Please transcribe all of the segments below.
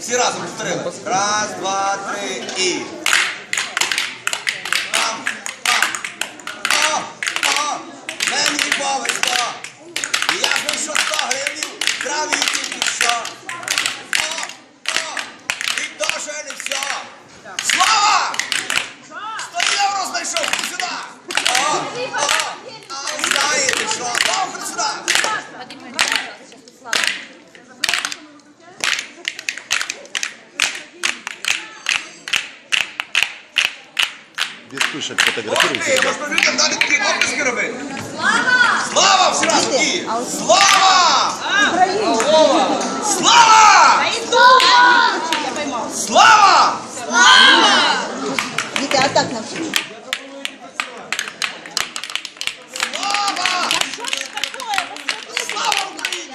Всі разом повторили. Раз, два, три і. Пам, пам. О, о, мені повезло. Я знайшов 100 гривень, крав її тільки що. О, о, і то ще не все. Слава! 100 євро знайшов, ходи сюди. О, о, а знаєте що? О, ходи сюди. Окей, фотографируйте. можна людям далі такі оплески робити. Слава! Слава всі Слава! Слава! Слава! Діти, а так навчили. Слава! Слава Україні!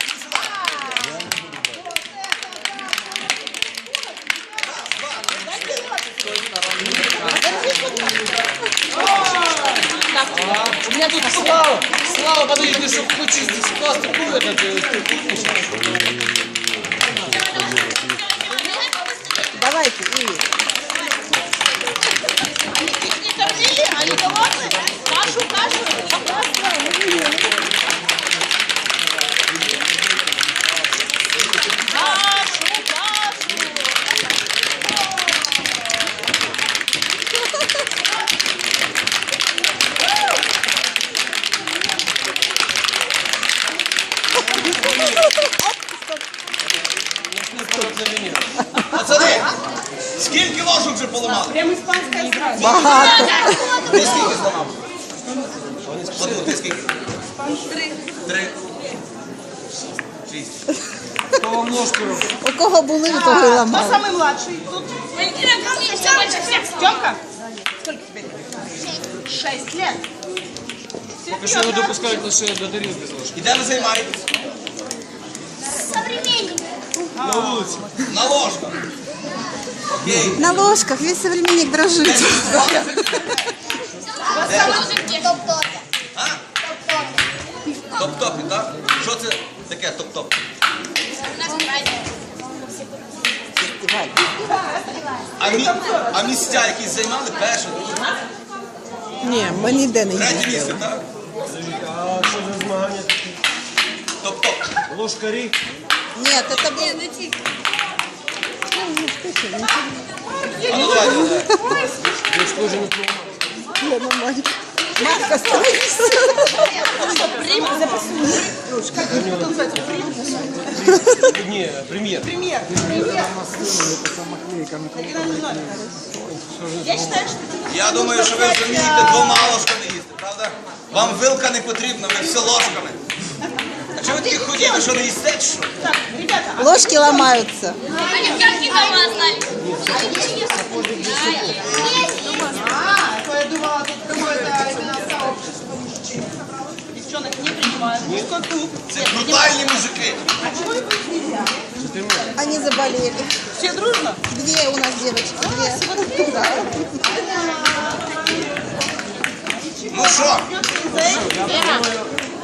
Слава! Слава, подождите, что хочешь скласти кулю, это Давайте, і. Пацани, скільки ложок вже поламали? Багато. Ти скільки зламав? Одну, ти скільки? Три. Три. Шість. Робить? У кого були, у того і Кто ламали. самый младший? Тут. Тёмка? Сколько тебе лет? Шесть лет. Поки що ви допускаєте лише до тарілки з ложки. І де ви займаєтесь? На вулиці. На ложках. Окей. На ложках весь современник дрожить. Топ-топ. А? Топ-топі, так? Що це таке топ-топ? А, мі... а місця якісь займали? Перше? Ні, ми ніде не Третє їздили. місце, так? А що за змагання такі? Топ-топ. Ложкарі? Ні, це було. А ну давайте, давайте. Ви ж теж не пробували. Я на Марік. Марка стоїть. Ні, прем'єр. Пример. Я считаю, что Я думаю, що ви вже вмієте двома ложками їсти, правда? Вам вилка не потрібна, ви все ложками. А чого ви такі худі, ви що не їсте, чи що? так, ребята, а Ложки ламаються. Как не дома знали? а, то я думала, тут какое-то именно сообщество мужчин. Девчонок не принимают. Мужской клуб. Це брутальні мужики. А чего их нельзя? Они заболели. Все дружно? Две у нас девочки, две. Ну що?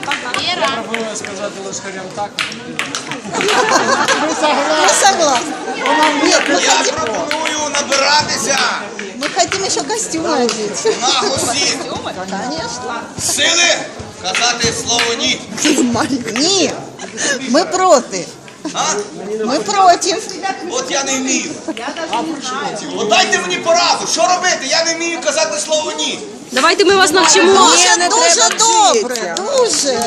Вера. Вера. Пропоную сказати ложкарям так. Мы согласны. Нет, мы Я хотим, пропоную набиратися мы хотим еще костюмы одеть. на гості Конечно. сили казати слово ні. Марік. Ні, ми проти. А? Ми проти. От я не вмію. От дайте мені пораду, що робити? Я не вмію казати слово ні. Давайте ми вас навчимо. Дуже, дуже добре. Дуже.